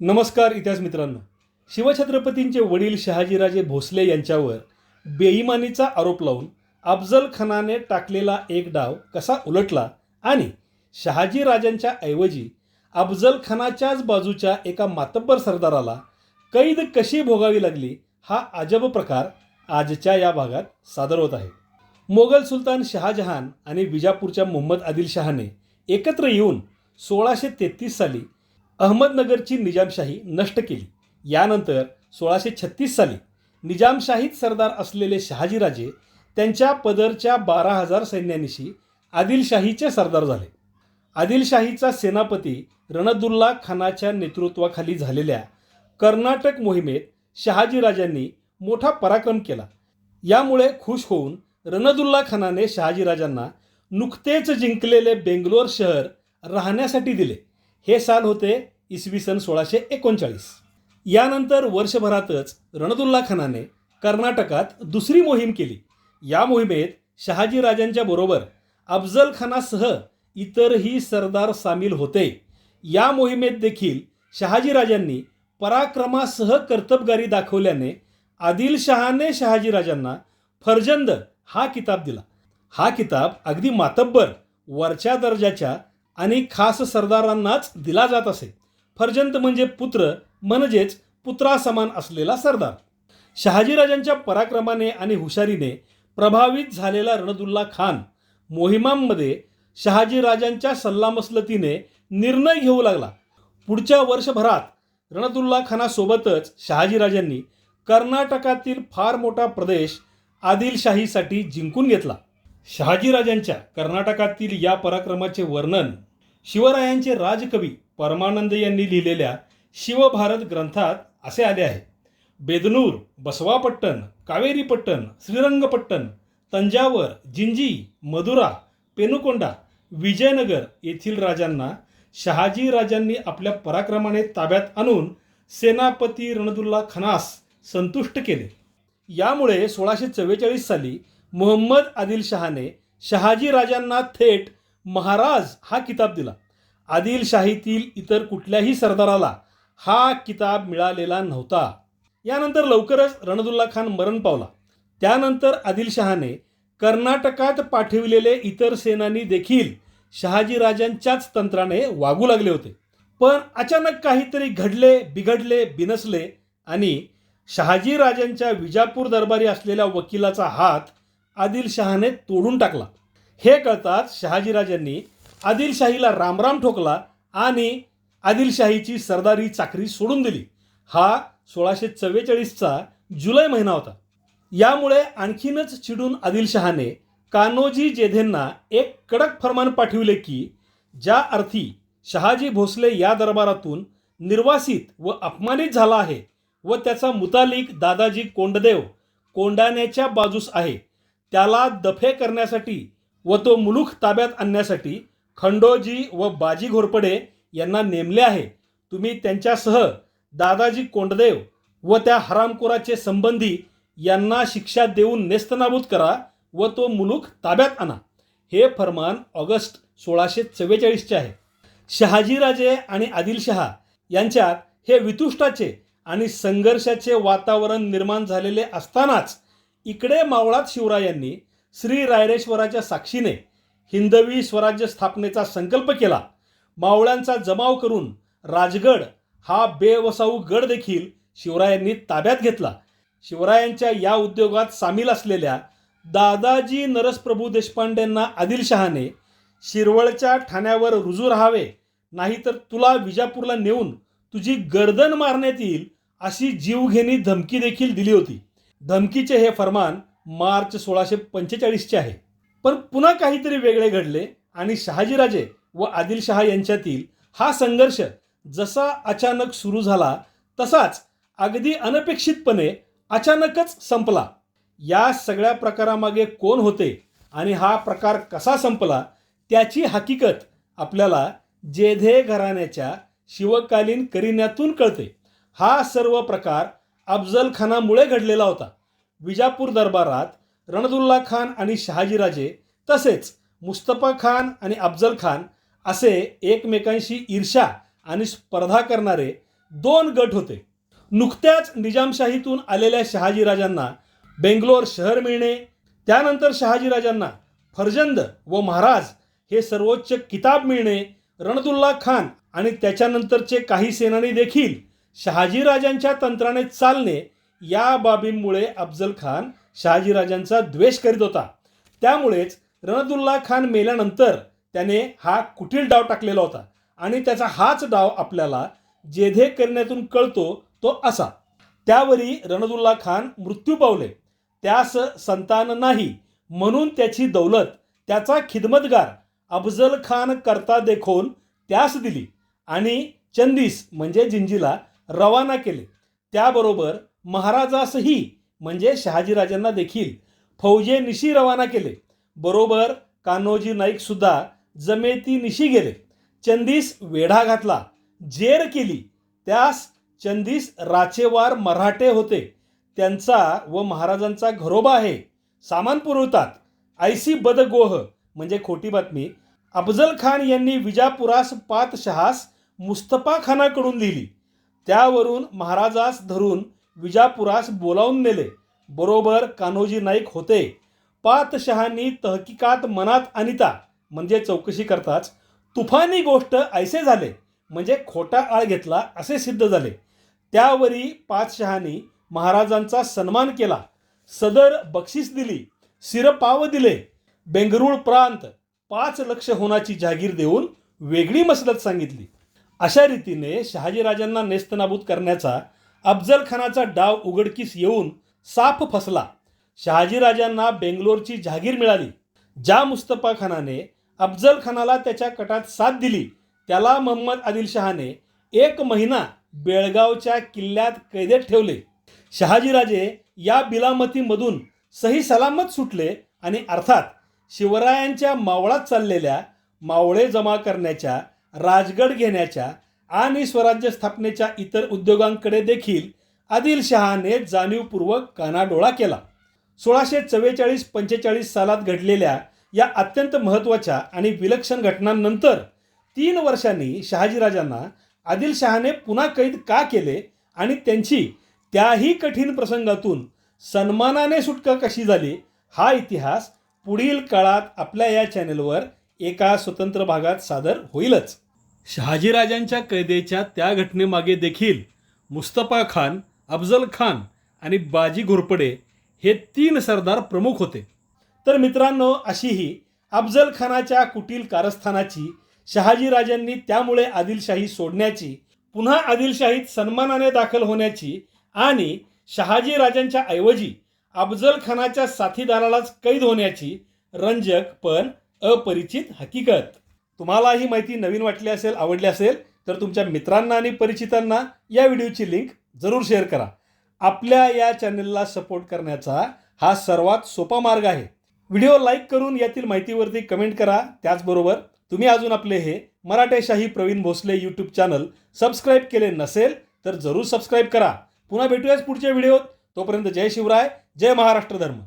नमस्कार इतिहास मित्रांनो. शिवछत्रपतींचे वडील शहाजीराजे भोसले यांच्यावर बेईमानीचा आरोप लावून अफजल खानाने टाकलेला एक डाव कसा उलटला आणि शहाजी राजांच्या ऐवजी अफजल खानाच्याच बाजूच्या एका मातब्बर सरदाराला कैद कशी भोगावी लागली हा अजब प्रकार आजच्या या भागात सादर होत आहे. मोगल सुलतान शहाजहान आणि विजापूरच्या मोहम्मद आदिलशहाने एकत्र येऊन सोळाशे तेहतीस साली अहमदनगरची निजामशाही नष्ट केली. यानंतर सोळाशे छत्तीस साली निजामशाहीत सरदार असलेले शहाजीराजे त्यांच्या पदरच्या बारा हजार सैन्यानिशी आदिलशाहीचे सरदार झाले. आदिलशाहीचा सेनापती रणदुल्ला खानाच्या नेतृत्वाखाली झालेल्या कर्नाटक मोहिमेत शहाजीराजांनी मोठा पराक्रम केला. यामुळे खुश होऊन रणदुल्ला खानाने शहाजीराजांना नुकतेच जिंकलेले बेंगलोर शहर राहण्यासाठी दिले. हे साल होते इसवी सन सोळाशे एकोणचाळीस. यानंतर वर्षभरातच रणदुल्ला खानाने कर्नाटकात दुसरी मोहीम केली. या मोहिमेत शहाजीराजांच्या बरोबर अफजल खानासह इतरही सरदार सामील होते. या मोहिमेत देखील शहाजीराजांनी पराक्रमासह कर्तबगारी दाखवल्याने आदिलशहाने शहाजीराजांना फर्जंद हा किताब दिला. हा किताब अगदी मातब्बर वरच्या दर्जाच्या आणि खास सरदारांनाच दिला जात असे. फर्जंत म्हणजे पुत्र म्हणजेच पुत्रासमान असलेला सरदार. शहाजीराजांच्या पराक्रमाने आणि हुशारीने प्रभावित झालेला रणदुल्ला खान मोहिमांमध्ये शहाजीराजांच्या सल्लामसलतीने निर्णय घेऊ लागला. पुढच्या वर्षभरात रणदुल्ला खानासोबतच शहाजीराजांनी कर्नाटकातील फार मोठा प्रदेश आदिलशाहीसाठी जिंकून घेतला. शहाजीराजांच्या कर्नाटकातील या पराक्रमाचे वर्णन शिवरायांचे राजकवी परमानंद यांनी लिहिलेल्या शिवभारत ग्रंथात असे आले आहे. बेदनूर बसवापट्टण कावेरीपट्टण श्रीरंगपट्टण तंजावर जिंजी मदुरा पेनुकोंडा विजयनगर येथील राजांना शहाजी राजांनी आपल्या पराक्रमाने ताब्यात आणून सेनापती रणदुल्ला खनास संतुष्ट केले. यामुळे सोळाशे चव्वेचाळीस साली मोहम्मद आदिलशहाने शहाजी राजांना थेट महाराज हा किताब दिला. आदिलशाहीतील इतर कुठल्याही सरदाराला हा किताब मिळालेला नव्हता. यानंतर लवकरच रणदुल्ला खान मरण पावला. त्यानंतर आदिलशहाने कर्नाटकात पाठविलेले इतर सेनानी देखील शहाजीराजांच्याच तंत्राने वागू लागले होते. पण अचानक काहीतरी घडले बिघडले बिनसले आणि शहाजीराजांच्या विजापूर दरबारी असलेल्या वकिलाचा हात आदिलशहाने तोडून टाकला. हे कळताच शहाजीराजांनी आदिलशाहीला रामराम ठोकला आणि आदिलशाहीची सरदारी चाकरी सोडून दिली. हा सोळाशे चव्वेचाळीसचा जुलै महिना होता. यामुळे आणखीनच चिडून आदिलशहाने कान्होजी जेधेंना एक कडक फरमान पाठविले की ज्या अर्थी शहाजी भोसले या दरबारातून निर्वासित व अपमानित झाला आहे व त्याचा मुतालिक दादाजी कोंडदेव कोंडाण्याच्या बाजूस आहे त्याला दफे करण्यासाठी व तो मुलूक ताब्यात आणण्यासाठी खंडोजी व बाजी घोरपडे यांना नेमले आहे. तुम्ही त्यांच्यासह दादाजी कोंडदेव व त्या हरामखोराचे संबंधी यांना शिक्षा देऊन नेस्तनाबूत करा व तो मुलूक ताब्यात आणा. हे फरमान ऑगस्ट सोळाशे चव्वेचाळीसचे आहे. शहाजीराजे आणि आदिलशहा यांच्यात हे वितुष्टाचे आणि संघर्षाचे वातावरण निर्माण झालेले असतानाच इकडे मावळात शिवरायांनी श्री रायरेश्वराच्या साक्षीने हिंदवी स्वराज्य स्थापनेचा संकल्प केला. मावळ्यांचा जमाव करून राजगड हा बेवसाऊ गड देखील शिवरायांनी ताब्यात घेतला. शिवरायांच्या या उद्योगात सामील असलेल्या दादाजी नरसप्रभू देशपांडेंना आदिलशहाने शिरवळच्या ठाण्यावर रुजू राहावे नाहीतर तुला विजापूरला नेऊन तुझी गर्दन मारण्यात येईल अशी जीवघेणी धमकी देखील दिली होती. धमकीचे हे फरमान मार्च सोळाशे पंचेचाळीसचे आहे. पण पुन्हा काहीतरी वेगळे घडले आणि शहाजीराजे व आदिलशहा यांच्यातील हा संघर्ष जसा अचानक सुरू झाला तसाच अगदी अनपेक्षितपणे अचानकच संपला. या सगळ्या प्रकारामागे कोण होते आणि हा प्रकार कसा संपला त्याची हकीकत आपल्याला जेधे घराण्याच्या शिवकालीन करिण्यातून कळते. हा सर्व प्रकार अफजल खानामुळे घडलेला होता. विजापूर दरबारात रणदुल्ला खान आणि शहाजीराजे तसेच मुस्तफा खान आणि अफजल खान असे एकमेकांशी ईर्षा आणि स्पर्धा करणारे दोन गट होते. नुकत्याच निजामशाहीतून आलेल्या शहाजीराजांना बेंगलोर शहर मिळणे त्यानंतर शहाजीराजांना फर्जंद व महाराज हे सर्वोच्च किताब मिळणे रणदुल्ला खान आणि त्याच्यानंतरचे काही सेनानी देखील शहाजीराजांच्या तंत्राने चालणे या बाबींमुळे अफजल खान शहाजीराजांचा द्वेष करीत होता. त्यामुळेच रणदुल्ला खान मेल्यानंतर त्याने हा कुटील डाव टाकलेला होता आणि त्याचा हाच डाव आपल्याला जेधे करण्यातून कळतो तो असा. त्यावरी रणदुल्ला खान मृत्यू पावले. त्यास संतान नाही म्हणून त्याची दौलत त्याचा खिदमतगार अफजल खान करता देखून त्यास दिली आणि चंदीस म्हणजे जिंजीला रवाना केले. त्याबरोबर महाराजासही म्हणजे शहाजीराजांना देखील फौजे निशी रवाना केले. बरोबर कान्होजी नाईकसुद्धा जमेतीनिशी जमेती निशी गेले. चंदीस वेढा घातला. जेर केली. त्यास चंदीस राचेवार मराठे होते. त्यांचा व महाराजांचा घरोबा आहे. सामान पुरवतात. आयसी बदगोह. म्हणजे खोटी बातमी. अफजल खान यांनी विजापुरास पातशहास मुस्तफा खानाकडून लिहिली. त्यावरून महाराजास धरून विजापुरास बोलावून नेले. बरोबर कान्होजी नाईक होते. पातशहांनी तहकीकात मनात आणिता म्हणजे चौकशी करताच तुफानी गोष्ट ऐसे झाले म्हणजे खोटा आळ घेतला असे सिद्ध झाले. त्यावरी पातशहांनी महाराजांचा सन्मान केला. सदर बक्षीस दिली सिरपाव दिले. बेंगरूळ प्रांत पाच लक्ष होण्याची जागीर देऊन वेगळी मसलत सांगितली. अशा रीतीने शहाजीराजांना नेस्तनाबूत करण्याचा अफजल खानाचा डाव उघडकीस येऊन साफ फसला. शहाजीराजांना बेंगलोरची जहागीर मिळाली. ज्या मुस्तफा खानाने अफजल खानाला त्याच्या कटात साथ दिली त्याला मोहम्मद आदिलशहाने एक महिना बेळगावच्या किल्ल्यात कैदेत ठेवले. शहाजीराजे या बिलामतीमधून सही सलामत सुटले आणि अर्थात शिवरायांच्या मावळात चाललेल्या मावळे जमा करण्याच्या राजगड घेण्याच्या आणि स्वराज्य स्थापनेच्या इतर उद्योगांकडे देखील आदिलशहाने जाणीवपूर्वक कानाडोळा केला. सोळाशे चव्वेचाळीस पंचेचाळीस सालात घडलेल्या या अत्यंत महत्त्वाच्या आणि विलक्षण घटनांनंतर तीन वर्षांनी शहाजीराजांना आदिलशहाने पुन्हा कैद का केले आणि त्यांची त्याही कठीण प्रसंगातून सन्मानाने सुटका कशी झाली हा इतिहास पुढील काळात आपल्या या चॅनेलवर एका स्वतंत्र भागात सादर होईलच. शहाजीराजांच्या कैदेच्या त्या घटनेमागे देखील मुस्तफा खान अफजल खान आणि बाजी घोरपडे हे तीन सरदार प्रमुख होते. तर मित्रांनो अशी ही अफजल खानाच्या कुटील कारस्थानाची शहाजीराजांनी त्यामुळे आदिलशाही सोडण्याची पुन्हा आदिलशाहीत सन्मानाने दाखल होण्याची आणि शहाजीराजांच्या ऐवजी अफजल खानाच्या साथीदारालाच कैद होण्याची रंजक पण अपरिचित हकीकत. तुम्हाला ही माहिती नवीन वाटली असेल आवडली असेल तर तुमच्या मित्रांना आणि परिचितांना या व्हिडिओची लिंक जरूर शेअर करा. आपल्या या चॅनलला सपोर्ट करण्याचा हा सर्वात सोपा मार्ग आहे. व्हिडिओ लाईक करून यातील माहितीवरती कमेंट करा. त्याचबरोबर तुम्ही अजून आपले हे Maratheshahi Pravin Bhosale YouTube channel subscribe केले नसेल तर जरूर सबस्क्राईब करा. पुन्हा भेटूयाच पुढच्या व्हिडिओत. तोपर्यंत जय शिवराय जय महाराष्ट्र धर्म.